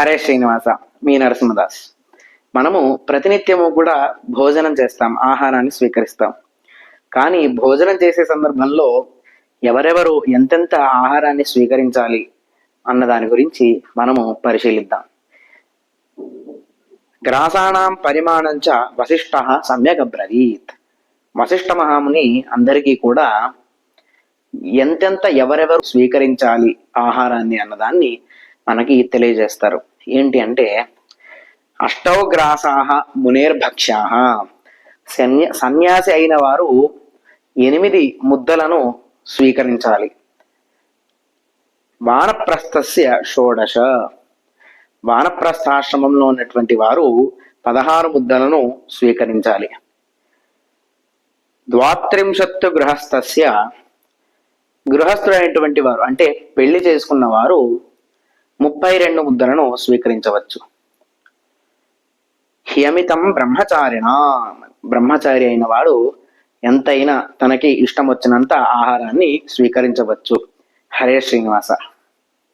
హరే శ్రీనివాస మీ నరసింహదాస్. మనము ప్రతినిత్యము కూడా భోజనం చేస్తాం ఆహారాన్ని స్వీకరిస్తాం. కానీ భోజనం చేసే సందర్భంలో ఎవరెవరు ఎంతెంత ఆహారాన్ని స్వీకరించాలి అన్న దాని గురించి మనము పరిశీలిద్దాం. గ్రాసాణం పరిమాణంచ వశిష్ట సమ్యక్ అబ్రవీత్. వశిష్ఠ మహాముని అందరికీ కూడా ఎంతెంత ఎవరెవరు స్వీకరించాలి ఆహారాన్ని అన్నదాన్ని మనకి తెలియజేస్తారు. ఏంటి అంటే అష్టౌ గ్రాసాహ మునేర్భక్ష్యాహ సన్య సన్యాసి అయిన వారు ఎనిమిది ముద్దలను స్వీకరించాలి. వానప్రస్థస్య షోడశ. వానప్రస్థాశ్రమంలో ఉన్నటువంటి వారు పదహారు ముద్దలను స్వీకరించాలి. ద్వాత్రింశత్తు గృహస్థస్య. గృహస్థుడైనటువంటి వారు అంటే పెళ్ళి చేసుకున్న వారు ముప్పై రెండు ముద్దలను స్వీకరించవచ్చు. హియమితం బ్రహ్మచారిణ. బ్రహ్మచారి అయిన వాడు ఎంతైనా తనకి ఇష్టం వచ్చినంత ఆహారాన్ని స్వీకరించవచ్చు. హరే శ్రీనివాస.